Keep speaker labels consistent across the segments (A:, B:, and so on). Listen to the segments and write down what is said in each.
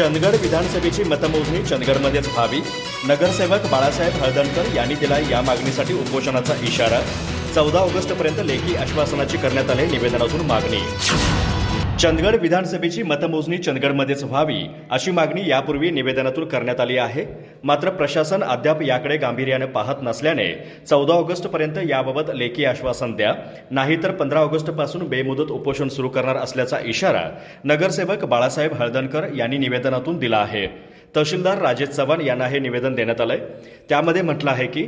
A: चंदगड विधानसभेची मतमोजणी चंदगडमध्येच व्हावी. नगरसेवक बाळासाहेब हळदणकर यांनी दिला या मागणीसाठी उपोषणाचा इशारा. चौदा ऑगस्टपर्यंत लेखी आश्वासनाची करण्यात आले निवेदनातून मागणी. चंदगड विधानसभेची मतमोजणी चंदगडमध्येच व्हावी अशी मागणी यापूर्वी निवेदनातून करण्यात आली आहे. मात्र प्रशासन अद्याप याकडे गांभीर्यानं पाहत नसल्याने चौदा ऑगस्टपर्यंत याबाबत लेखी आश्वासन द्या. नाहीतर पंधरा ऑगस्टपासून बेमुदत उपोषण सुरू करणार असल्याचा इशारा नगरसेवक बाळासाहेब हळदणकर यांनी निवेदनातून दिला आहे. तहसीलदार राजेश चव्हाण यांना हे निवेदन देण्यात आलंय. त्यामध्ये म्हटलं आहे की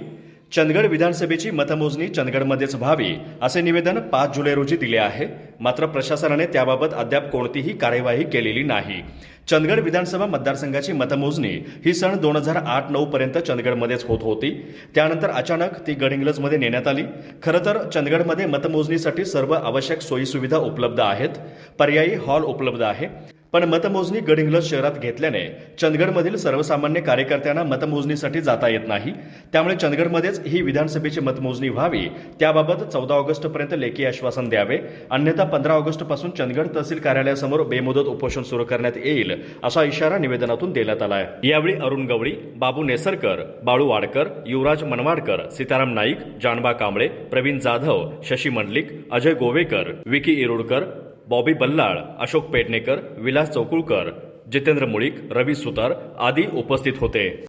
A: चंदगड विधानसभेची मतमोजणी चंदगडमध्येच व्हावी असे निवेदन पाच जुलै रोजी दिले आहे. मात्र प्रशासनाने त्याबाबत अद्याप कोणतीही कार्यवाही केलेली नाही. चंदगड विधानसभा मतदारसंघाची मतमोजणी ही सण दोन हजार आठ नऊ पर्यंत चंदगडमध्येच होत होती. त्यानंतर अचानक ती गडिंग्लजमध्ये नेण्यात आली. खरं तर चंदगडमध्ये मतमोजणीसाठी सर्व आवश्यक सोयीसुविधा उपलब्ध आहेत. पर्यायी हॉल उपलब्ध आहे. पण मतमोजणी गडहिंग्लज शहरात घेतल्याने चंदगडमधील सर्वसामान्य कार्यकर्त्यांना मतमोजणीसाठी जाता येत नाही. त्यामुळे चंदगडमध्येच ही विधानसभेची मतमोजणी व्हावी. त्याबाबत चौदा ऑगस्टपर्यंत लेखी आश्वासन द्यावे. अन्यथा पंधरा ऑगस्टपासून चंदगड तहसील कार्यालयासमोर बेमुदत उपोषण सुरू करण्यात येईल असा इशारा निवेदनातून देण्यात आला आहे यावेळी अरुण गवळी बाबू नेसरकर बाळू वाडकर युवराज मनवाडकर सीताराम नाईक जानबा कांबळे प्रवीण जाधव शशी मंडलिक अजय गोवेकर विकी इरुडकर बॉबी बल्लाळ अशोक पेडणेकर विलास चौकुळकर जितेंद्र मुळीक रवी सुतार आदी उपस्थित होते.